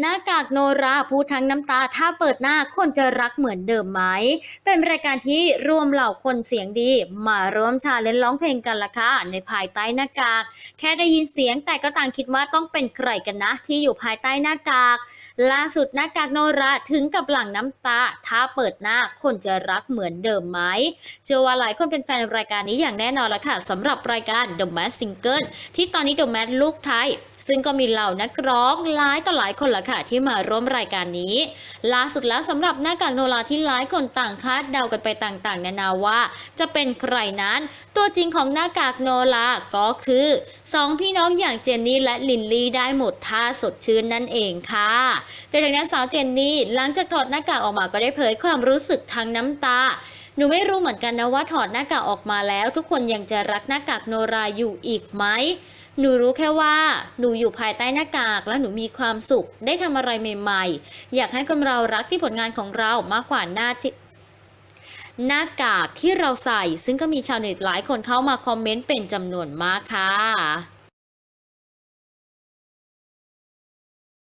หน้ากากโนราพูดทั้งน้ำตาถ้าเปิดหน้าคนจะรักเหมือนเดิมไหม เป็นรายการที่รวมเหล่าคนเสียงดี มาร่วมชาเลนร้องเพลงกันละค่ะในภายใต้หน้ากาก แค่ได้ยินเสียงแต่ก็ต่างคิดว่าต้องเป็นใครกันนะ ที่อยู่ภายใต้หน้ากาก ล่าสุดหน้ากากโนราถึงกับหลั่งน้ำตา ถ้าเปิดหน้าคนจะรักเหมือนเดิมไหมเชื่อว่าหลายคนเป็นแฟนรายการนี้อย่างแน่นอนละค่ะสำหรับรายการ The Mask Singer ที่ตอนนี้ The Mask ลูกไทย ซึ่งก็มีเหล่านักร้องหลายต่อหลายคนละค่ะที่มาร่วมรายการนี้ ล่าสุดแล้วสำหรับหน้ากากโนราที่หลายคนต่างคาดเดากันไปต่างๆ นานาว่า จะเป็นใครนั้น ตัวจริงของหน้ากากโนราก็คือสองพี่น้องอย่างเจนนี่และลินลี่ได้หมดท่าสดชื่นนั่นเองค่ะโดยทางด้านสาวเจนนี่หลังจากถอดหน้ากากออกมาก็ได้เผยความรู้สึกทางน้ำตาหนูไม่รู้เหมือนกันนะว่าถอดหน้ากากออกมาแล้ว ทุกคนยังจะรักหน้ากากโนราอยู่อีกไหม หนูรู้แค่ว่าหนูอยู่ภายใต้หน้ากากและหนูมีความสุข ได้ทำอะไรใหม่ๆ อยากให้คนเรารักที่ผลงานของเรามากกว่าหน้าที่หน้ากากที่เราใส่ ซึ่งก็มีชาวเน็ตหลายคนเข้ามาคอมเมนต์เป็นจำนวนมากค่ะ